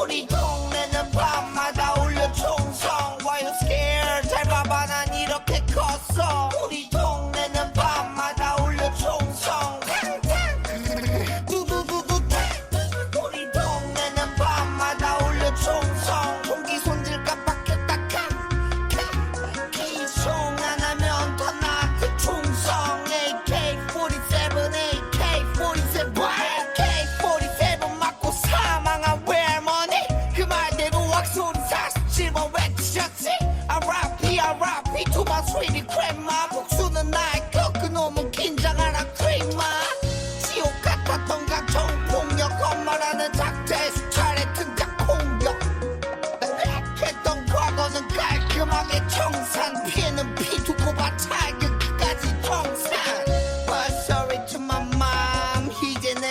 우리 동네는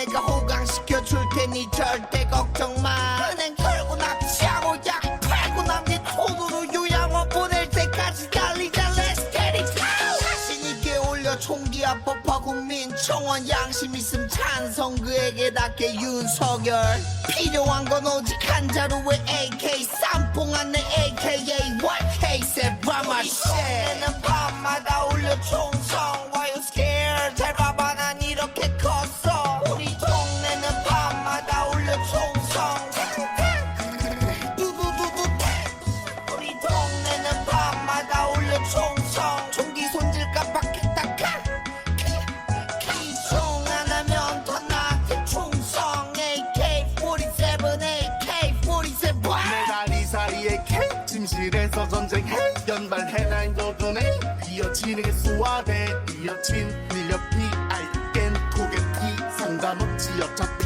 내가 호강시켜 줄 테니 절대 걱정 마. 은행 털고 납치하고 약 팔고 남긴 돈으로 요양원 보낼 때까지 달리자. Let's get it 자신 있게 올려 총기 합법화 국민 청원 양심 있음 찬성 그에게 닿게 윤석열. 필요한 건 오직 한 자루의 AK 쌈뽕한 내 AKA 총성 두두두두 우리 동네는 밤마다 울려 총성 총기 손질 깜빡했다 기총 하나면 더 나한테 충성 AK-47 AK-47 내가 이 사이에 K 침실에서 전쟁해 연발해 난 도전해 이어지는 수화대 이어진 밀려 PIN 고객 T 상관없지 어차피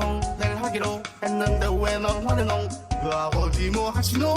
따지몽 낼 하기로 했는데 왜 넌 화내농 그 아버지 뭐 하시노